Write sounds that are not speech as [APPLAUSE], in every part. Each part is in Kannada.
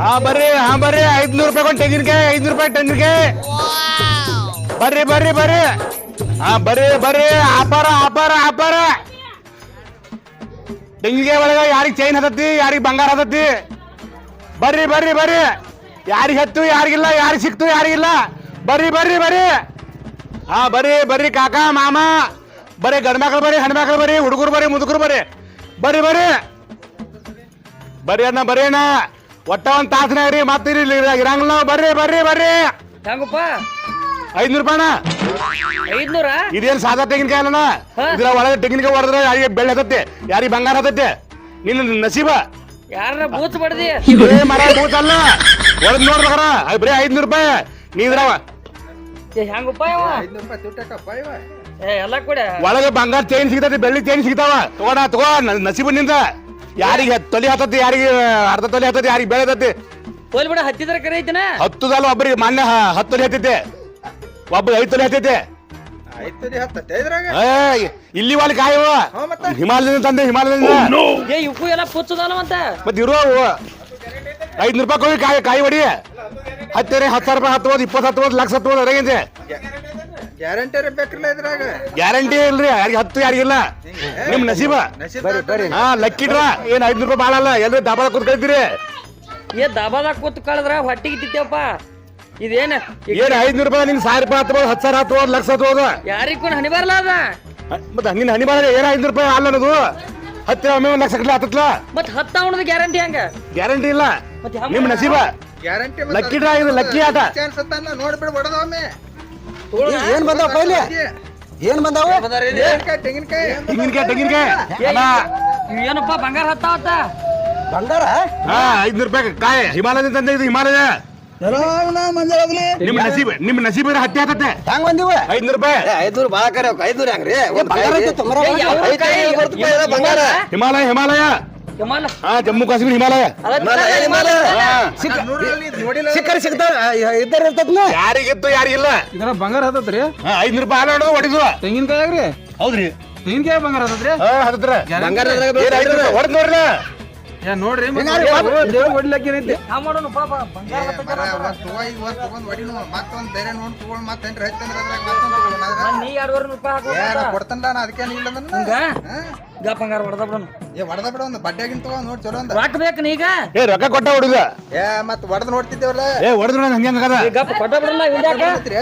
ಹಾ, ಬರ್ರಿ ಹಾ, ಬರ್ರಿ. ಐದ್ನೂರು ರೂಪಾಯಿ ಕೊಂಡು ತೆಂಗಿನಕಾಯಿ, ಐದ್ನೂರು ರೂಪಾಯಿ ತೆಂಗಿನಕಾಯಿ. ಬರ್ರಿ ಬರ್ರಿ ಬರ್ರಿ. ಹಾ, ಬರ್ರಿ ಬರ್ರಿ. ಆಪಾರ ಆಪಾರ ಆಪಾರ. ತೆಂಗಿನಕಾಯಿ ಒಳಗ ಯಾರಿಗೆ ಚೈನ್ ಹತ್ತತಿ, ಯಾರಿಗೆ ಬಂಗಾರ ಹತ್ತತಿ? ಬರ್ರಿ ಬರ್ರಿ ಬರ್ರಿ. ಯಾರಿಗೆ ಹತ್ತು, ಯಾರಿಗಿಲ್ಲ, ಯಾರಿಗೆ ಸಿಕ್ತು, ಯಾರಿಗಿಲ್ಲ. ಬರ್ರಿ ಬರ್ರಿ ಬರ್ರಿ. ಹಾ, ಬರ್ರಿ ಬರ್ರಿ ಕಾಕ, ಮಾಮ. ಬರ್ರಿ ಗಂಡ್ಮಕ್ಳು ಬರ್ರಿ ಹೆಣ್ಮಕ್ಳು ಬರ್ರಿ, ಹುಡುಗರು ಬರ್ರಿ, ಮುದುಕರು ಬರ್ರಿ. ಬರ್ರಿ ಬರ್ರಿ. ಬರ್ರಿ ಅಣ್ಣ ಬರ್ರಿ ಅಣ್ಣ. ಒಟ್ಟ ಒಂದ್ ತಾಸನಾಗ ರೀ ಮತ್ತೆ ಇಲ್ಲಿ ಇರಂಗಿಲ್ಲ ನಾವು. ಬರ್ರಿ ಬರ್ರಿ ಬರ್ರಿ. ಹೆಂಗಪ್ಪ? ಐದ್ನೂರು ರೂಪಾಯಿ ಅಣ್ಣ ಐದ್ನೂರ? ಇದೇನ್ ಸಾದಾ ತೆಂಗಿನಕಾಯಿ ಅಲ್ಲಣ್ಣ? ಹಾ. ಇದ್ರ ಒಳಗೆ ತೆಂಗಿನಕಾಯಿ ಹೊಡೆದ್ರೆ ಯಾರಿಗೆ ಬೆಳ್ಳೆ ಹತ್ತತ್ತೆ ಯಾರಿಗೆ ಬಂಗಾರ ಹತ್ತತ್ತೆ ನಿನ್ನ ನಸೀಬ. ಯಾರ ಬೂತ್ ಬಡ್ದಿ? ಏ ಮರ ಕೂತಲ್ಲ ಹೊಡೆದ್ ನೋಡ್ಬೇಕಾರ ಅದು ಬರೀ ಐದ್ನೂರು ರೂಪಾಯಿ. ನೀ ಇದ್ರವ ಏ ಹೆಂಗಪ್ಪ ಇವ? ಏ ಎಲ್ಲ ಕೂಡ. ಒಳಗೆ ಬಂಗಾರ ಚೈನ್ ಸಿಗ್ತೈತಿ ಬೆಳ್ಳಿ ಚೈನ್ ಸಿಗ್ತಾವ. ತಗೋಣ ತಗೋ. ನ- ನಸೀಬು ನಿಂದ. ಯಾರಿಗೆ ತೊಲಿ ಹತ್ತತಿ ಯಾರಿಗೆ ಅರ್ಧ ತೊಲಿ ಹತ್ತತಿ ಯಾರಿಗೆ ಬೆಳೆ ಹತ್ತತಿ ಹೋಲ್ ಬಿಡ ಹತ್ತಿದ್ರ ಕರೆ ಐತಿನ? ಹತ್ತು ಸಲ ಒಬ್ಬರಿಗೆ ಮಾನ್ಯ ಹತ್ತು ತೊಲಿ ಹತ್ತೈತೆ. ಒಬ್ಬ ಐದು ತೊಲಿ ಹತ್ತೈತೆ. ಐದು ಹತ್ತತ್ತೆ ಇದ್ರಾಗ? ಏ ಇಲ್ಲಿ ವಾಲಿ ಕಾಯವ ಹಾ, ಮತ್ತೆ? ಹಿಮಾಲಯದಿಂದ ತಂದೆ ಹಿಮಾಲಯದಿಂದ. ಏ ಇವು ಎಲ್ಲ ಪುಚ್ಚದಲ್ಲ ಅಂತ? ಮತ್ತೆ ಇರುವ. ಐದ್ನೂರು ರೂಪಾಯಿ ಕೊಡಿ ಕಾಯಿ ಕಾಯಿ ಹೊಡಿ ಹತ್ತೇನೆ ಹತ್ತು ಸಾವಿರ ರೂಪಾಯಿ ಹತ್ತು ಇಪ್ಪತ್ತು ಹತ್ತು ಲಕ್ಷ ಹತ್ತು ಅದ್ರಾಗೈತೆ. ಗ್ಯಾರಂಟಿ ಬೇಕ್ರಲ್ಲ ಇದ್ರಾಗ? ಗ್ಯಾರಂಟಿ ಇಲ್ರಿ ಯಾರಿಗೆ ಹತ್ತು ಯಾರಿಗಿಲ್ಲ ನಿಮ್ ನಸೀಬ. ನಸೀಬ್ ಬರ್ರಿ ಹಾ ಲಕ್ಕಿಡ್ರ. ಏನ್ ಐದ್ನೂರು ರೂಪಾಯಿ ಬಾಳಲ್ಲ ಎಲ್ರಿ ಡಾಬಾದ ಕೂತ್ ಕಳಿತೀರಿ ಏ ದಬಾದಾಗ ಕೂತ್ ಕಳದ್ರ ಹೊಟ್ಟಿಗೆ ತಿತ್ತೇವಪ್ಪ ಇದೇನ ಏನ್ ಐದ್ನೂರು ರೂಪಾಯಿ ನಿನ್ ಸಾವಿರ ರೂಪಾಯಿ ಹತ್ತು ಹತ್ತು ಸಾವಿರ ಹತ್ತು ಲಕ್ಷ ಹತ್ತು ಯಾರಿಗೆ ಕೂಡ ಹನಿ ಬರಲ್ಲ ಅದ? ಮತ್ತೆ ಹಂಗಿನ ಹನಿ ಬಾಳ ಏನ್ ಐದ್ನೂರು ರೂಪಾಯಿ ಅಲ್ಲ ಅನ್ನೋದು? ಹತ್ತಿರ ಒಮ್ಮೆ ಒಂದ್ ಲಕ್ಷ ಕಟ್ಲ ಹತ್ತತ್ಲ ಮತ್ ಹತ್ತ ಅವನದ ಗ್ಯಾರಂಟಿ ಹಂಗ? ಗ್ಯಾರಂಟಿ ಇಲ್ಲ. ನಿಮ್ಮ ಹೆಂಗ್ ನಿಮ್ ನಸೀಬ. ಗ್ಯಾರಂಟಿ ಲಕ್ಕಿ ಡ್ರಾ ಇದು ಲಕ್ಕಿ ಆಟ. ಚಾನ್ಸ್ ಅಂತ ನೋಡ್ಬಿಡ್ ಏನ್ ಬಂದಾವ ಪೈಲೆ? ಏನ್ ಬಂದಾವ? ತೆಂಗಿನಕಾಯಿ? ತೆಂಗಿನಕಾಯಿ ಏನಪ್ಪ ಬಂಗಾರ ಹತ್ತಾವತ್ತ ಬಂಗಾರ? ಹಾ ಐದ್ನೂರು ರೂಪಾಯಿ ಕಾಯಿ. ಹಿಮಾಲಯ. ತಂದೆ ಇದು ಹಿಮಾಲಯ ನಿಮ್ ನಸೀಬ್ ನಿಮ್ ನಸೀಬ್ ಹತ್ತಿ ಹಾಕತ್ತೆ ಹೆಂಗ್ ಬಂದಿವ? ಐದ್ನೂರು ರೂಪಾಯಿ. ಐದ್ನೂರು ಬಾಳ ಕರೆ ಐದ್ನೂರು ಹೆಂಗ್ರಿ ಬಂಗಾರ? ಹಿಮಾಲಯ ಹಿಮಾಲಯ. ಯಮಾಲ ಹಾ ಜಮ್ಮು ಕಾಶ್ಮೀರ ಹಿಮಾಲಯ. ಸಿಕ್ಕರ್ ಸಿಗ್ತಾವ. ಇದ್ದಾರ ಇರ್ತದ್ನ ಯಾರಿಗಿತ್ತು ಯಾರಿಗಿಲ್ಲ. ಇದರ ಬಂಗಾರ ಹತ್ತತ್ರಿ. ಹಾ ಐದ್ನೂರು ರೂಪಾಯಿ ಹಾಲು ಹೊಡಿದು ತೆಂಗಿನಕಾಯಿ ಆಗ್ರಿ ಹೌದ್ರಿ. ತೆಂಗಿನಕಾಯಿ ಬಂಗಾರ ಹತ್ತತ್ರಿ. ಹಾ ಹತ್ತತ್ರ. ಬಂಗಾರ ಹೊಡೆದ್ ನೋಡ್ರಿ. ನೋಡ್ರಿ ಹೊಡ್ಲಕ್ಕೆ ಏನೈತಿ? ಹಾ ಮಾಡೋಣ ನೀ ಎರಡುವರೆ ರೂಪಾಯಿ ಏ, ನಾ ಏನಿಲ್ಲ ಕೊಡ್ತೇನ್ಲ, ನಾ ಅದಕ್ಕೆ ಇಲ್ಲ ಹೊಡೆದ ಬಿಡೋಣ ಏ ಹೊಡೆದ ಬಿಡ ಒಂದು ತಗೋ ನೋಡ್ ಚಲೋ ಅಂದ ರೊಕ್ಕ ಬೇಕು ನೀಗ? ಏ ರೊಕ್ಕ ಕೊಟ್ಟ ಹುಡುಗ. ಏ ಮತ್ ಹೊಡೆದ್ ನೋಡ್ತಿದ್ದೇವಲ್ಲ? ಏ ಹಂಗೆ ಹಂಗದ ಗಪ್ಪ ಕೊಟ್ಟ ಬಿಡಲ್ಲ ಹಿಂದ್ಯಾಕ? ಐತ್ರಿ?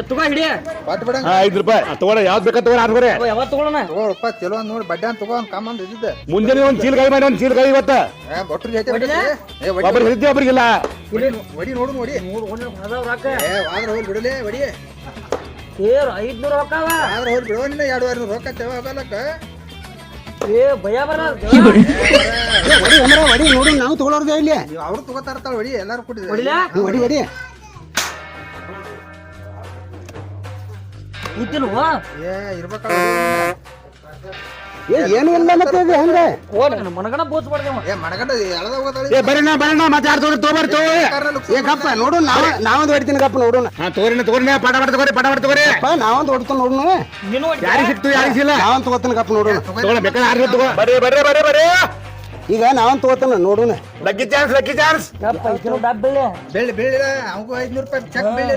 ಎತ್ತುಗ ಹಿಡಿಯ ಕೊಟ್ ಬಿಡಂಗ ಹಾ ಐದು ರೂಪಾಯಿ. ತಗೊಳ ಯಾವ್ದು ಬೇಕಾ ತಗೋ ಆದ್ ಯಾವ ಯಾವತ್ತು ತಗೊಳ್ಳೋಣ ರೂಪಾಯಿ ಚಲೋ ಅಂದ್ ನೋಡಿ ಬಡ್ಡೆ ಅಂತ ತಗೋ ಇದ್ದಿದ್ದ. ಮುಂಜಾನೆ ಒಂದ್ ಚೀಲ ಕೈ ಮಾಡಿ ಒಂದ್ ಚೀಲ ಕೈ ಇವತ್ತ. ಏ ಬಟ್ರು ಜೊತೆ? ಏ ಹೊಡಿ. ಒಬ್ರಿಗೆ ಹಿಡಿತೀವಿ ಒಬ್ರಿಗಿಲ್ಲ ಹೊಡಿ ಹೊಡಿ ನೋಡು ನೋಡಿ. ಅದಾವ ರೊಕ್ಕ. ಏ ಆದ್ರೆ ಹೋಗಿ ಬಿಡಲೇ ಹೊಡಿ. ಏರ್ ಐದ್ನೂರ ರೊಕ್ಕ ಆದ್ರ ಹೋಗಿ ಬಿಡೋ ನಿನ್ನ ಎರಡುವರೆ ನೂರು ರೊಕ್ಕ ತೆವ ಏ ಭಯ ಬರ. ಹೊಡಿ. ಅಮರ ಹೊಡಿ ನೋಡಿ ನಾವು ತಗೊಳೋರ್ದೇ ಇಲ್ಲಿ. ನೀವು ಅವ್ರು ತಗೋತಾ ಇರ್ತಾಳ ಹೊಡಿ ಎಲ್ಲಾರು ಕೊಟ್ಟಿದ್ರೆ ಹೊಡಿಲಾ? ಹೊಡಿ ಹೊಡಿ. ಇದ್ದಿಲ್ವ ಏ ಇರ್ಬೇಕಲ್ಲ. ಏ ಏನು ಇಲ್ಲ ಮತ್ತೆ ಇದು ಹೆಂಗ. ಓ ನನ್ನ ಮನಗಣ ಬೋತ್ ಮಾಡ್ದೇವ ಏ ಮಣಗಂಡ ಎಳದ ಹೋಗೋದಾಳಿ ಏ ಬರೋಣ ಬರೋಣ ಮತ್ತೆ ಯಾರು ತಗೋರಿ ತಗೋಬಾರಿ ತಗೋರಿ ಏ ಗಪ್ಪ ನೋಡು ನಾವ ನಾವೊಂದು ಹೊಡಿತೀನಿ ಗಪ್ಪ ನೋಡೋಣ ಹಾ ತೋರಿನ ತಗೋರಿ ಪಟ ಪಟ ತಗೋರಿ ಪಟ ಪಟ ತಗೋರಿ. ಅಪ್ಪ ನಾವೊಂದು ಹೊಡ್ತಾನ ನೋಡೋಣ ನೀನು ಯಾರಿಗೆ ಸಿಕ್ತು ಯಾರಿಗೆ ಸಿಲ್ಲ ನಾವೊಂದು ತಗೋತಾನ ಗಪ್ಪ ನೋಡೋಣ ಬೇಕಾದ್ರೆ ತಗೋ. ಬರ್ರಿ ಬರ್ರಿ ಬರ್ರಿ ಬರ್ರಿ. ಈಗ ನಾವೊಂದು ತಗೋತಾನ ನೋಡೋಣ ಲಕ್ಕಿ ಚಾನ್ಸ್ ಲಕ್ಕಿ ಚಾನ್ಸ್ ಬೆಳ್ಳಿ ಬೆಳ್ಳಿಲ್ಲ ಅವಂಗೂ ಐದ್ನೂರು ರೂಪಾಯಿ ಚೆಕ್ ಬೆಳ್ಳಿ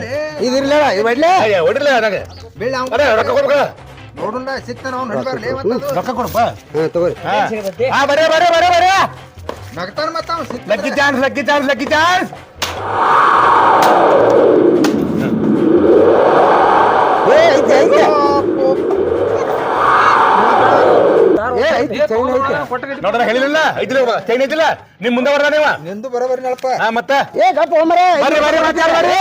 ನನಗೆ. ಅವ್ನು ರೊಕ್ಕ ಕೊಡ್ಬೇಕ ನೋಡುಲ್ಲ ಸಿಗ್ತಾನ ಅವ್ನು ನಡಿಬಾರ್ಲಿ ಮತ್ತದು ರೊಕ್ಕ ಕೊಡಪ್ಪ ಹಾ ತಗೋರಿ. ಹಾ. ಹಾ ಬರೇ ಬರೇ ಬರೇ ಬರ್ರಿ ನಗ್ತಾನ ಮತ್ತ ಅವ್ನು ಸಿಗ್ತಾನ lucky chance lucky chance lucky chance ಏ ಐತಿ ಐತಿ ಏ ಐತಿ ಚೈನ್ ಐತಿ ನೋಡ್ರ ಹೇಳಿಲ್ಲ ಐತಿಲ್ಲ ಚೈನ್ ಐತಿಲ್ಲ? ನಿಮ್ ಮುಂದೆ ಬರ್ದ ನೀವ? ನಿಂದು ಬರೋಬರಿ ನಳಪ್ಪ ಹಾ ಮತ್ತೆ? ಏ ಗಪ್ಪ ಒಮ್ಮರೆ ಬರ್ರಿ ಬರ್ರಿ ಮತ್ತೆ ಯಾರು ಬರ್ರಿ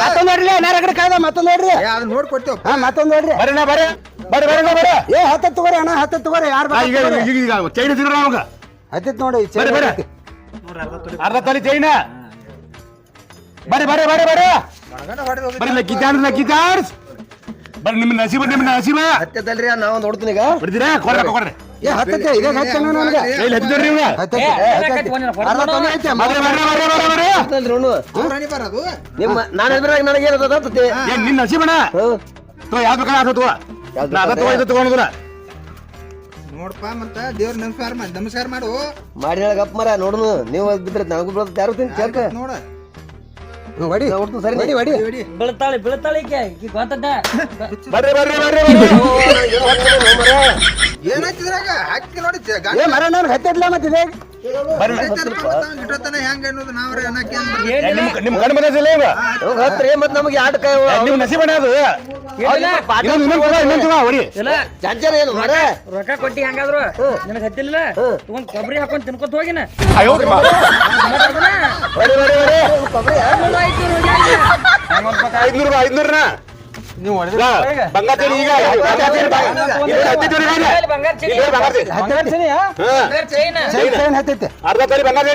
ಮತ್ತೊಂದು ನೋಡ್ರಿ ಏನಾರ ಕಾಯ್ದ ಮತ್ತೊಂದು ನೋಡ್ರಿ ನೋಡಿ ಕೊಡ್ತೇವ ಹಾ ಮತ್ತೊಂದು ನೋಡ್ರಿ ಬರ್ರಿ ನಾ ಬರ್ರಿ. ಬರ್ರಿ ಬರ್ರಿ ನಾ ಬರ್ರಿ. ಏ ಹತ್ತ ತಗೋರಿ ಅಣ್ಣ ಹತ್ತ ತಗೋರಿ ಯಾರು ಈಗ ಈಗ ಚೈನ್ ಇದ್ರ ನಮಗ ಹತ್ತಿತ್ ನೋಡಿ ಚೈನ್ ಬರ್ರಿ. ಅರ್ಧ ತೊಲಿ ಚೈನ ಬರ್ರಿ ಬರ್ರಿ ಬರ್ರಿ ಬರ್ರಿ. ಲಕ್ಕಿ ಚಾರ್ಜ್ ಲಕ್ಕಿ ಚಾನ್ಸ್ ಬರ್ರಿ ನಿಮ್ಮ ನಸೀಬ ನಿಮ್ಮ ನಸೀಬ. ಹತ್ತದಲ್ರಿ ನಾವೊಂದು ಹೊಡ್ತೀನಿ ಈಗ. ಬಿಡ್ತೀರಾ ಕೊಡ್ರಿ ರೊಕ್ಕ ಕೊಡ್ರಿ. ಏ ಹತ್ತತ್ತೆ ಇದೇ ಹಚ್ಚ ನನಗೆ ಇಲ್ಲಿ ಹತ್ತಿದ್ರಿ ನೀವು? ಹತ್ತತ್ತೆ ಏ, ಹತ್ತತ್ತೆ. ಯಾಕತ್ತಿ ಒಂದಿನ ಹೊಡ್ದ್ ಅರ್ಧ ನೋಡು. ತೊಲೆ ಐತೆ ಬರ್ರಿ ಬರ್ರಿ ಬರ್ರಿ ಬರ್ರಿ. ಬರ್ರಿ ಅವ್ರ ಹಣಿ ನಿಮ್ಮ ನಾನು ಎದುರಾಗ ನನಗೆ ಏನು ಹತ್ತತ್ತೆ ಏನ್ ನಿನ್ನ ನಸೀಬಣ ತಗೋ. ಯಾವ್ದು ಅದು ಅದ ಇದು ನೋಡಪ್ಪ ಮತ್ತ ದೇವ್ರ ನಮಸ್ಕಾರ ಮಾಡಿ ನಮಸ್ಕಾರ ಮಾಡು. ಮಾಡಿ ಗಪ್ ಮರ ನೋಡುನು. ನೀವು ಬಿದ್ರೆ ನನಗೂ ಬಿಡೋದು ಯಾರು ತಿನ್ ಚರ್ಕ ನೋಡ. ಹೊಡಿ. ಸರಿ. ಹೊಡಿ ಹೊಡಿ. ಬೀಳ್ತಾಳಿ ಬೀಳ್ತಾಳಿ ಈಕೆ. ಗೊತ್ತದ? ಬರ್ರಿ ಬರ್ರಿ ಬರ್ರಿ ಏನಾಯ್ತಿದ್ರಾಗ ಹಾಕಿ ನೋಡಿ ಏ ಮರ ನಾನು ಮತ್ತಿದೆ ನಿಮ್ ಕಣ್ಣು ಮನಸ್ಸಿಲ್ಲ ಈಗ? ಹತ್ರಿ ಮತ್ ನಮಗೆ ಆಟ ಕೈ ನಿಮ್ ನಸೀಬಣ್ಣ ಅದು? ಏನು ಮರ ರೊಕ್ಕ ಕೊಟ್ಟಿ ಹೆಂಗಾದ್ರು? ನಿನಗೆ ಹತ್ತಿಲ್ಲ ತಗೊಂಡ್ ಕೊಬ್ಬರಿ ಹಾಕೊಂಡ್ ತಿನ್ಕೊತ ಹೋಗಿನ? ಐದ್ನೂರು ರೂಪಾಯಿ ಐದ್ನೂರ್ನ? ನೀವು ಬಂಗಾರ ಚೈನ್. ಹತ್ತೈತೆ. ಅರ್ಧ ತಲೆ ಬಂಗಾರ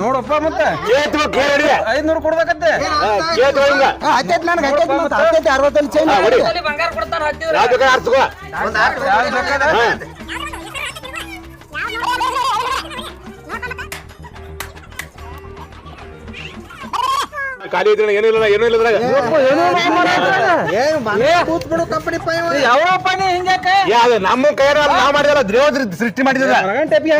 ನೋಡಪ್ಪ ಮತ್ತೆ. ಐದ್ನೂರು ಕೊಡ್ಬೇಕತ್ತೆ. ನನಗೆ ಹತ್ತೈತೆ ಮತ್ತೆ ಹತ್ತೈತೆ ಅರವತ್ತಲ್ಲಿ ಚೇಂಜ್ ಮಾಡಿ ಬಂಗಾರ ಹತ್ತಿದ್ರ. ಖಾಲಿ ಏನಿಲ್ಲ ಏನಿಲ್ಲ ಏನೂ ಇಲ್ಲ ಇದ್ರಾಗ. ಏನ್ ಬಂಗಾರ ಕೂತ್ ಬಿಡು ಕಂಪನಿ ಪೈ ಯಾವಪ್ಪ ನೀ ಹಿಂಗ್ಯಾಕ ಯಾ, ಅದು ನಮ್ಮ ಕೈಯಾರ ನಾವ್ ಮಾಡಿದಲ್ಲ ದೇವ ಸೃಷ್ಟಿ ಮಾಡಿದ ಮಗನ್ ಟೆಪಿ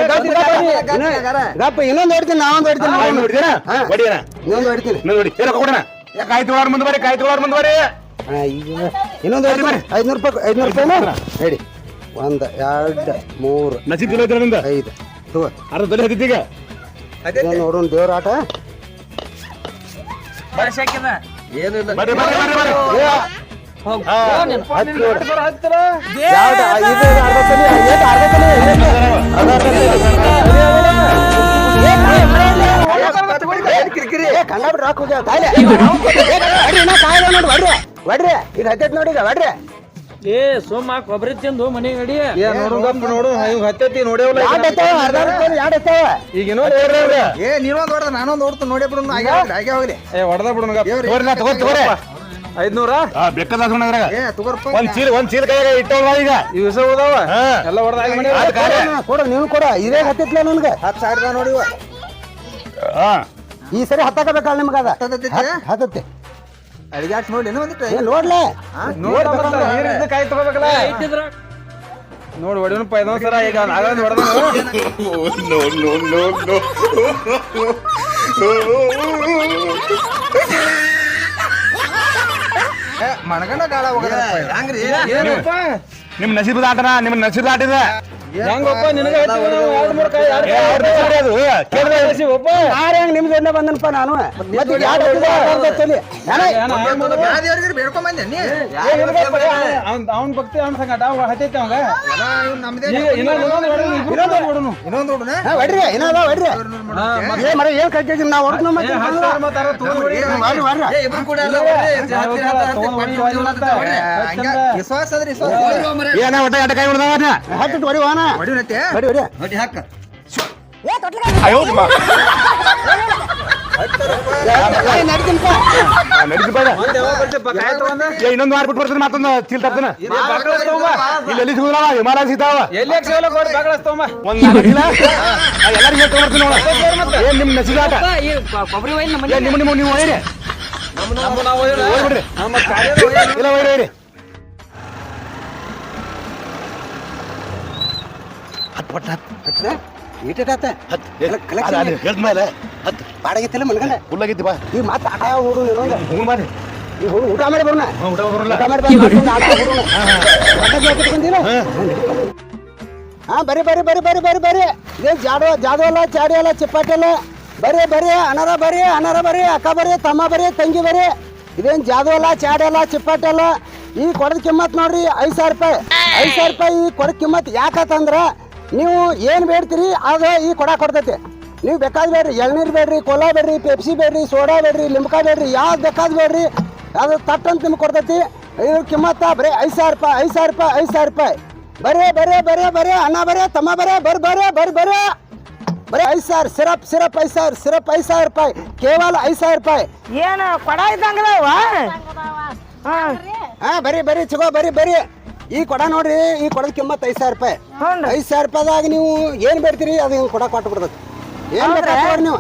ಗಪ್ಪ ಇನ್ನೊಂದು ಹೊಡ್ತೀನಿ ನಾವೊಂದು ಹೊಡ್ತೀನಿ ನೋಡಿದೇನ ಹೊಡಿಯಣ ಇನ್ನೊಂದು ಹೊಡ್ತೀನಿ. ಇನ್ನೊಂದು ಹೊಡಿ. ಏನೋ ಕೊಡೋಣ ಯಾ, ಕಾಯಿ ತಗೊಳಾರ ಮುಂದೆ ಬರೀ ಕಾಯಿ ತಗೊಳಾರ ಮುಂದೆ ಬರೀ. ಹಾ, ಈಗ ಇನ್ನೊಂದು ಹೊಡ್ತೀನಿ. ಐದ್ನೂರು ರೂಪಾಯಿ ಐದ್ನೂರು ರೂಪಾಯಿ ಹೇಳಿ ಒಂದು ಎರಡು ಮೂರು ನಸಿ ಚಲೋ ನಿಂದ? ಐದು. ತಗೋ. ಅರ್ಧ ತೊಲೆ ಹತ್ತಿತ್ತು ಈಗ. ಇದೇನ್ ನೋಡೋಣ ದೇವ್ರ ಆಟ. ಬರ್ರಿ ಬರ್ರಿ ಬರ್ರಿ ಬರ್ರಿ ಹೋಗ್? ಇದು ತಲೆ, ಏನಿಲ್ಲ. ಕಿರಿಕಿರಿ ಬಿಡ್ರಿ ಕಾಯಿಲೆ ಇನ್ನ ಕಾಯಿಲೆ ನೋಡಿ ಹೊಡ್ರಿ ಈಗ ಹತ್ತೈತಿ ನೋಡಿ ಈಗ ಏ ಸೋಮ ಕೊಬ್ಬರಿ ತಿಂದು ಮನೆಗೆ ಅಡಿ. ಏ ನೋಡು ಗಪ್ಪ ನೋಡು ಇವ್ ಹತ್ತೈತಿ ನೋಡ್ಯಾವಲ್ಲ ಯಾಡ್ ಎತ್ತಾವ? ಅರ್ಧ ರೂಪಾಯಿ ಯಾಡ್ ಎತ್ತಾವ? ಈಗ ಇನ್ನೊಂದು ಹೇಳ್ರಿ ಅವ್ರೆ. ಏ ನೀವೊಂದ್ ಹೊಡೆದ ನಾನೊಂದು ಹೊಡ್ತು ನೋಡಿ ಬಿಡು ಹೋಗ್ಲಿ ಏ ಹೊಡೆದ ಬಿಡು ಗಪ್ಪ. ತಗೋರಿ ನಾ ತಗೋ ತಗೋರಿ ಐದ್ನೂರ? ಹಾ ಬೆಕ್ಕದ ಅದ್ರಾಗ. ಏ ಒಂದ್ ಚೀಲ ಒಂದ್ ಚೀಲ ಕೈಯಾಗ ಈಗ. ಇವ್ ವಿಷ ಉದಾವ ಎಲ್ಲ ಕೊಡ ನೀನು ಕೊಡ. ಇದೇ ಹತ್ತಿತ್ಲ ನನ್ಗೆ. ಹತ್ತು ನೋಡಿವ. ಹಾ. ಈ ಸರಿ ಹತ್ತಾಕಬೇಕಲ್ಲ ನಿಮ್ಗೆ ಅದ? ಹತ್ತತ್ತೆ. ಅಡಿಗೆ ನೋಡಿ ಒಂದಿಟ್ಟು ಏ ನೋಡ್ಲೆ ಕಾಯಿ ತಗೋಬೇಕಲ್ಲ ನೋಡಿ ಹೊಡಿಯೋನು ಪೈದೊಂದ್ ಸರ ಈಗ ಹೊಡೆದ ಮಣಗಂಡ ಗಾಳ ಹೋಗದ ಹಂಗ್ರಿ ಏನಪ್ಪ ನಿಮ್ ನಸೀಬದ ಆಟನ ನಿಮ್ ನಸೀಬದ ಆಟಿದ ಹೆಂಗಪ್ಪ ನಿನಗೆ ಎರಡ್ ಮೂರ್ ಅದು ಒಪ್ಪ ಯಾರು ಹೆಂಗ್ ನಿಮ್ ಜೊತೆ ಬಂದನಪ್ಪ ನಾನು? ಮತ್ತೆ ಅವ್ನ ಭಕ್ತಿ ಅವ್ನ ಸಂಗಟ ಹತ್ತೈತಿ ಅವಂಗ. ಇನ್ನೊಂದ್ ಇನ್ನೊಂದ್ ಹೊಡ್ರಿ ಏ ಮರ ಏನ್ ಕಟ್ಟಿದ್ದೀನಿ ನಾವು ಹೊಡ್ದು ಮತ್ತೆ ವಿಶ್ವಾಸ ಅದ್ರಿ ವಿಶ್ವಾಸ ಏನ ಒಟ್ಟ ಕೈ ಹೊಡೆದ ಹತ್ತಿಟ್ಟು ಹೊಡಿ ವಾನ ಹೊಡಿನತ್ತೆ ಹೊಡಿ ಹೊಡಿ ಹೊಡಿ ಹಾಕ. ಅಯ್ಯೋ ಮಾ. ಏ? ಏ ಇನ್ನೊಂದು ವಾರ ಬಿಟ್ಟು ಬರ್ತೀನಿ ಮತ್ತೊಂದು ಚೀಲ ತರ್ತಾನ. ಇಲ್ಲಿ ಎಲ್ಲಿ ಸಿಗುದಿಲ್ಲ ಹಿಮಾಲಯ ಸಿಗ್ತಾವ. ಒಂದ್ ಎಲ್ಲರಿಗೂ ನೋಡು. ಏನ್ ನಿಮ್ ನಸೀಬ ಆಟ? ನಿಮ್ಮ ನಿಮ್ಮ ನೀವು ಒಯ್ಯಿರಿ. ಇಲ್ಲ ಒಯ್ಯಿರಿ. ಹತ್ತು ಪಟ್ಟ ಹತ್ತು ಬಾಡಗಿತ್ತಿಲ್ಲ ಮನ್ಗಂಡ? ಬಾ. ಈಗ ಮತ್ತೆ ಆಟ ಊರು ಇರೋದು ಹ್ಞೂ ಮಾಡಿ ಹುಡುಗ ಊಟ ಮಾಡಿ ಬರೋಣ. ಊಟ ಊಟ ಮಾಡಿ ಹಾ ಬರಿ ಬರಿ ಬರಿ ಬರಿ ಬರಿ ಬರಿ ಇದೇ ಜಾಡು ಜಾದು ಅಲ್ಲ ಚಾಡಿ ಅಲ್ಲ ಚಿಪ್ಪಾಟಿ ಅಲ್ಲ. ಬರೀ ಬರೀ ಅನಾರ ಬರೀ ಅನಾರ ಬರೀ ಅಕ್ಕ ಬರೀ ತಮ್ಮ ಬರೀ ತಂಗಿ ಬರೀ ಇದೇನ್ ಜಾದು ಅಲ್ಲ ಚಾಡಿ ಅಲ್ಲ ಚಿಪ್ಪಾಟಿ ಅಲ್ಲ. ಈ ಕೊಡದ ಕಿಮ್ಮತ್ ನೋಡ್ರಿ ಐದು ಸಾವಿರ ರೂಪಾಯಿ. ಐದು ಸಾವಿರ ರೂಪಾಯಿ ಈ ಕೊಡದ ಕಿಮ್ಮತ್ ಯಾಕಂತಂದ್ರ ನೀವು ಏನು ಬೇಡ್ತೀರಿ ಅದು ಈ ಕೊಡ ಕೊಡ್ತೈತಿ. ನೀವು ಬೇಕಾದ ಬೇಡ್ರಿ ಎಳ್ನೀರು ಬೇಡ್ರಿ ಕೋಲಾ ಬೇಡ್ರಿ ಪೆಪ್ಸಿ ಬೇಡ್ರಿ ಸೋಡಾ ಬೇಡ್ರಿ ಲಿಮ್ಕಾ ಬೇಡ್ರಿ ಯಾವ್ದು ಬೇಕಾದ ಬೇಡ್ರಿ ಅದು ತಟ್ ಅಂತ ನಿಮ್ಗೆ ಕೊಡ್ತೈತಿ. ಇದ್ರ ಕಿಮ್ಮತ್ತ ಬರೀ ಐದು ಸಾವಿರ ರೂಪಾಯಿ ಐದು ಸಾವಿರ ರೂಪಾಯಿ ಐದು ಸಾವಿರ ರೂಪಾಯಿ. ಬರೇ ಬರೇ ಬರೇ ಬರೇ ಅಣ್ಣ ಬರೇ ತಮ್ಮ ಬರೇ ಬರ್ ಬರೇ ಬರ್ ಬರೇ. ಬರೀ ಐದು ಸಾವಿರ ಸಿರಪ್ ಸಿರಪ್ ಐದು ಸಾವಿರ ಸಿರಪ್ ಐದು ಸಾವಿರ ರೂಪಾಯಿ ಕೇವಲ ಐದು ಸಾವಿರ ರೂಪಾಯಿ. ಏನು ಕೊಡ ಇದ್ದಂಗದವ? ಹಾಂ ಬರೀ ಬರೀ ಚಗೋ ಬರೀ ಬರೀ. ಈ ಕೊಡ ನೋಡ್ರಿ ಈ ಕೊಡದ ಕಿಮ್ಮತ್ ಐದು ಸಾವಿರ ರೂಪಾಯಿ. ಐದ್ ಐದು ಸಾವಿರ ರೂಪಾಯಿದಾಗ ನೀವು ಏನು ಬೇಡ್ತೀರಿ? ಅದು ಹಿಂಗೆ ಕೊಡ ಕೊಟ್ಟು ಬಿಡ್ತದೆ ಏನು ಬೇಕಾಗ್ತದೆ ನೀವು?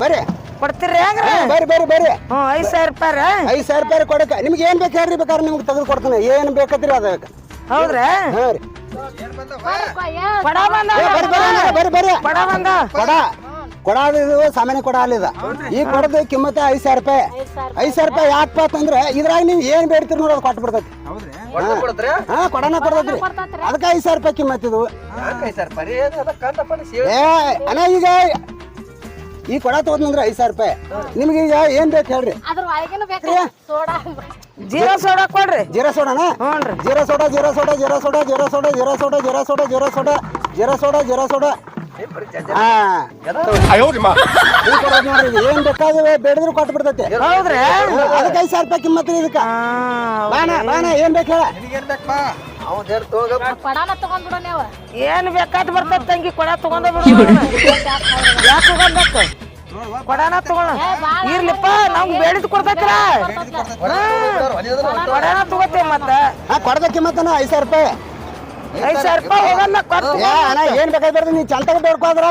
ಬರ್ರಿ. ಕೊಡ್ತೀರಿ ಹೆಂಗ್ರ? ಹಾ, ಬರ್ರಿ ಬರ್ರಿ ಬರ್ರಿ. ಹ್ಞೂ ಐದು ಸಾವಿರ ರೂಪಾಯಿ ರೀ. ಐದು ಸಾವಿರ ರೂಪಾಯಿ ಕೊಡಕ್ಕೆ. ನಿಮ್ಗೆ ಏನು ಬೇಕು ಹೇಳ್ರಿ ಬೇಕಾದ್ರೆ ನಿಮ್ಗೆ ತೆಗೆದು ಕೊಡ್ತಾನೆ. ಏನು ಬೇಕತ್ರಿ ಅದ ಹೌದ್ರಾ? ಹಾಂ ರೀ. ಕೊಡ ಬಂದ. ಏ, ಬರ್ರಿ ಬರ್ರಿ ಅಣ್ಣ, ಬರ್ರಿ ಬರ್ರಿ. ಕೊಡ ಬಂದ. ಕೊಡ. ಕೊಡ ಅದು ಇದು ಸಾಮಾನ್ಯ ಕೊಡಾಲಿದ ಅಲ್ಲಿದ ಈ ಕೊಡದ ಕಿಮ್ಮತ್ತ ಐದು ಸಾವಿರ ರೂಪಾಯಿ. ಐದು ಸಾವಿರ ರೂಪಾಯಿ. ಯಾಕಪ್ಪ ಅಂತಂದ್ರೆ ಇದ್ರಾಗ ನೀವು ಏನು ಬೇಡ್ತೀರಿ ನೋಡಿ ಅದು ಕೊಟ್ಟು ಬಿಡ್ತೈತಿ. ಕೊಡ್ತೀರಿ ಹಾ. ಕೊಡನ ಕೊಡ್ತೈತ್ರಿ. ಅದಕ್ಕೆ ಐದು ಸಾವಿರ ರೂಪಾಯಿ ಕಿಮ್ಮತ್ ಇದು. ಏ ಅಣ್ಣ ಈಗ ಈ ಕೊಡ ತಗೋದಂದ್ರೆ ಐದು ಸಾವಿರ ರೂಪಾಯಿ. ನಿಮ್ಗೆ ಈಗ ಏನ್ ಬೇಕು ಹೇಳ್ರಿ. ಜೀರಾ ಸೋಡಾ ಜೀರೋ ಸೋಡಾ ಕೊಡ್ರಿ. ಜೀರಾ ಸೋಡಾನ. ಜೀರಾ ಸೋಡಾ ಜೀರಾ ಸೋಡಾ ಜೀರಾ ಸೋಡಾ ಜೀರಾ ಸೋಡಾ ಜೀರಾ ಸೋಡಾ ಜೀರಾ ಸೋಡಾ ಜೀರಾ ಸೋಡಾ ಜೀರಾ ಸೋಡಾ ಜೀರಾ ಸೋಡಾ. ಏನ್ ಬೇಕಾದ್ರೆ ಬೇಡಿದ್ರು ಕೊಟ್ಟು ಬಿಡ್ತೈತಿ ಹೌದ್ರಾ? ಅದಕ್ಕೆ ಐದು ಸಾವಿರ ರೂಪಾಯಿ ಕಿಮ್ಮತ್ ಇದಕ್ಕ. ಬಾಣ ಬಾಣ ಏನ್ ಬೇಕು ಹೇಳ. ಕೊಡಾನ ತಗೊಂಡ್ಬಿಡು ನೀವು. ಏನ್ ಬೇಕಾದ್ ಬರ್ತದ ತಂಗಿ ಕೊಡ ತಗೊಂಡ ಬಿಡು ಯಾಕೆ ತಗೊಂಡ್ಬೇಕು? ಕೊಡನ ತಗೊಳ. ಇರ್ಲಿಪ್ಪ ನಮ್ಗೆ ಬೇಡಿದ್ ಕೊಡ್ತೈತ್ರ ಕೊಡಾನ ತಗೋತೇವ್ ಮತ್ತ. ಹಾ ಕೊಡದ ಕಿಮ್ಮತ್ತನ ಐದು ಸಾವಿರ ರೂಪಾಯಿ. ಐದ್ ಸಾವಿರ ರೂಪಾಯಿ ಹೋಗಲ್ಲ ಏ ಅಣ್ಣ ಏನ್ ಬೇಕಾದ್ರೆ ನೀ ಚಂತಗ ಕೊಟ್ಟಾಗ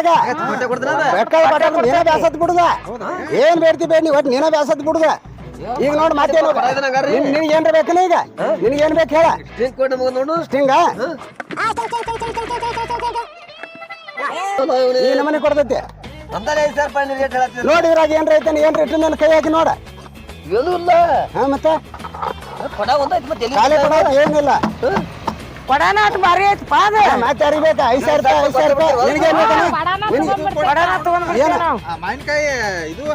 ನೀನೇ ಬ್ಯಾಸತ್ ಬಿಡುದ. ಏನ್ ಬೇಡ್ತಿ ಬೇಡ ನೀ ಒಟ್ಟು ನೀನೇ ಬ್ಯಾಸತ್ ಬಿಡುದ. ಈಗ ನೋಡಿ ಮತ್ತೇನು? ನಿನ್ಗೆ ಏನ್ರ ಬೇಕಲ್ಲ ಈಗ? ನಿನ್ಗೆ ಏನ್ ಬೇಕು ಹೇಳ? ಸ್ಟಿಂಗ ಈ ನಮನೆ ಕೊಡ್ತೈತಿ? ನೋಡಿ ಇದ್ರಾಗ ಏನ್ರ ಐತೆ ಏನ್ ರೇಟ್ ನನ್ನ ಕೈ ಹಾಕಿ ನೋಡ. ಏನೂ ಇಲ್ಲ. ಹಾ ಮತ್ತೆ? ಕೊಡ ಒಂದೈತಿ ಮತ್ತೆ ಎಲ್ಲಿ ಖಾಲಿ ಕೊಡ? ಏನಿಲ್ಲ. ಕೊಡನ ಬಾರಿ ಐತಿ ಪಾದ ಮತ್ತೆ ಅರಿಬೇಕ ಬೇಕಾ? ಐದು ಸಾವಿರ ರೂಪಾಯಿ ಐದು ಸಾವಿರ ರೂಪಾಯಿ. ನಿನಗೆ ಏನ್? ನಾವು. ಮಾವಿನಕಾಯಿ ಇದು.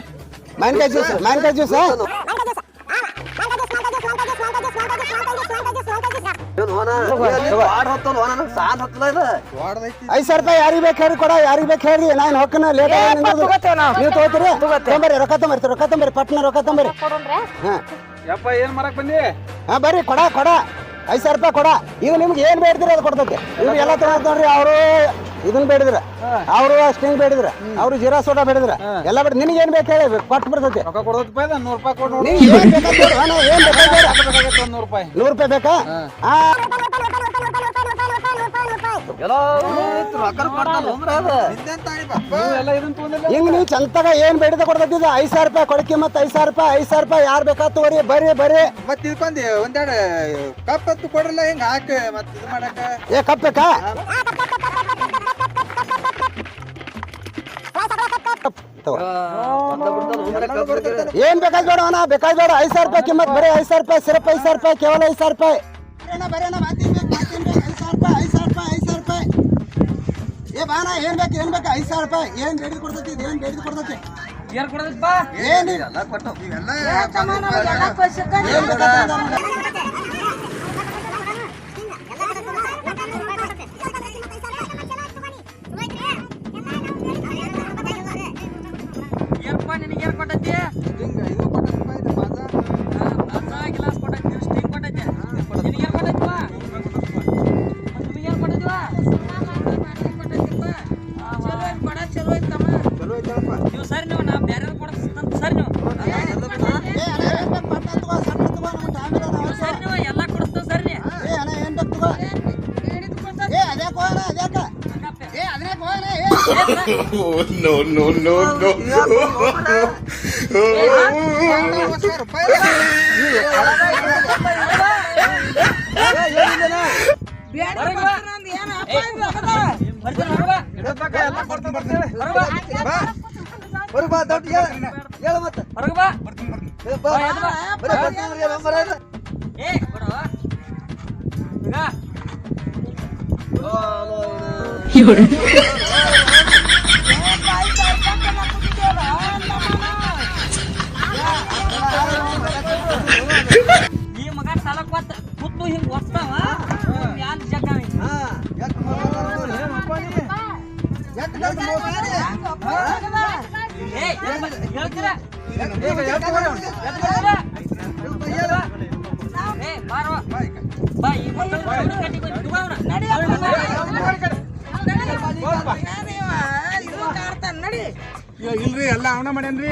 ಮಾವಿನಕಾಯಿ ಜ್ಯೂಸ್ ಮಾವಿನಕಾಯಿ ಜ್ಯೂಸ್ ಐದು ಸಾವಿರ ರೂಪಾಯಿ ಯಾರಿಗೆ ಬೇಕು ಹೇಳಿ ಕೊಡ ಯಾರಿಗೆ ಬೇಕು ಹೇಳಿ. ನಾನು ಹೊಕ್ಕನ ಲೇಟ್ ನಾವು. ತಗೋತೀರಿ? ತೊಂಬರಿ ರೊಕ್ಕ ತೊಂಬರಿ ರೊಕ್ಕ ತೊಂಬರಿ ಪಟ್ನ ರೊಕ್ಕ ತೊಂಬರಿ ಕೊಡುನ್ರೆ ಹಾ. ಯಪ್ಪ ಏನ್ ಮಾಡಕ್ ಬಂದಿ? ಹಾ ಬರ್ರಿ ಕೊಡ ಕೊಡ. ಐದು ಸಾವಿರ ರೂಪಾಯಿ ಕೊಡ. ಈಗ ನಿಮ್ಗೆ ಏನು ಬೇಡದಿರ ಅದು ಕೊಡ್ತೈತೆ. ಇವ್ರು ಎಲ್ಲ ತರ ನೋಡ್ರಿ ಅವರು ಇದನ್ನ ಬೇಡಿದ್ರ. ಅವರು ಸ್ಟಿಂಗ್ ಬೇಡಿದ್ರ. ಅವರು ಜೀರಾ ಸೋಡಾ ಬೇಡಿದ್ರ. ಎಲ್ಲ ಬೇಡ ನಿನಗೆ ಏನ್ ಬೇಕು ಹೇಳಿ ಕೊಟ್ಟು ಬಿಡ್ತೈತಿ. ರೊಕ್ಕ ಕೊಡೋದಪ್ಪ ಇದ ನೂರ್ ರೂಪಾಯಿ ಬೇಕಾ? ಹಿಂಗ್ ನೀವು ಚಂತಾಗ ಏನ್ ಬೇಡಿದ ಕೊಡ್ತಿದ್ದ ಐದ್ ಐದು ಸಾವಿರ ರೂಪಾಯಿ ಕೊಡಕ್ಕೆ ಮತ್ತೆ ಐದ್ ಸಾವಿರ ರೂಪಾಯಿ ಐದ್ ಸಾವಿರ ರೂಪಾಯಿ ಯಾರ್ ಬೇಕಾ ತಗೋರಿ ಬರ್ರಿ ಬರ್ರಿ. ಮತ್ತೆ ತಿಳ್ಕೊಂಡಿ ಒಂದೆರಡು ಕಪ್ ಹತ್ತು ಕೊಡ್ರಲ್ಲ ಹಿಂಗ ಹಾಕ ಮತ್ ಇದು ಮಾಡಕ? ಏ ಕಪ್ ಬೇಕಾ? ತಗೋ. ಏನ್ ಬೇಕಾದ್ ಬೇಡ ಅಣ್ಣ ಬೇಕಾದ್ ಬೇಡ. ಐದ್ ಸಾವಿರ ರೂಪಾಯಿ ಕಿಮ್ಮತ್ ಬರೀ ಐದ್ ಸಾವಿರ ರೂಪಾಯಿ ಸಿರಪ್ ಐದ್ ಸಾವಿರ ರೂಪಾಯಿ ಕೇವಲ ಐದು ಸಾವಿರ ರೂಪಾಯಿ. ಏ ಬಾನ ಏನ್ ಬೇಕು ಏನ್ ಬೇಕು? ಐದು ಸಾವಿರ ರೂಪಾಯಿ. ಏನ್ ಬೇಡಿದ್ ಕೊಡ್ತೈತಿ ಇದು ಏನ್ ಬೇಡಿದ್ ಕೊಡ್ತೈತಿ? ಏನ್ ಕೊಡದಪ್ಪ ಏನ್ ಎಲ್ಲ ಕೊಟ್ಟು ಇವೆಲ್ಲ ಏನ್ ನಿನಗೆ ಏನ್ ಕೊಟ್ಟೈತಿ? no, no, no, no. ಬಾ ದೊಡ್ಡ ಹೇಳ ಮತ್ತೆ ಹೊರಗೆ ಬಾ ಬರ್ತೀನಿ ಬರ್ತೀನಿ ಏ ಬರೋ ಈಗ [LAUGHS] ಇಲ್ರಿ ಎಲ್ಲ ಅವನ ಮಾಡ್ಯಾನ್ರಿ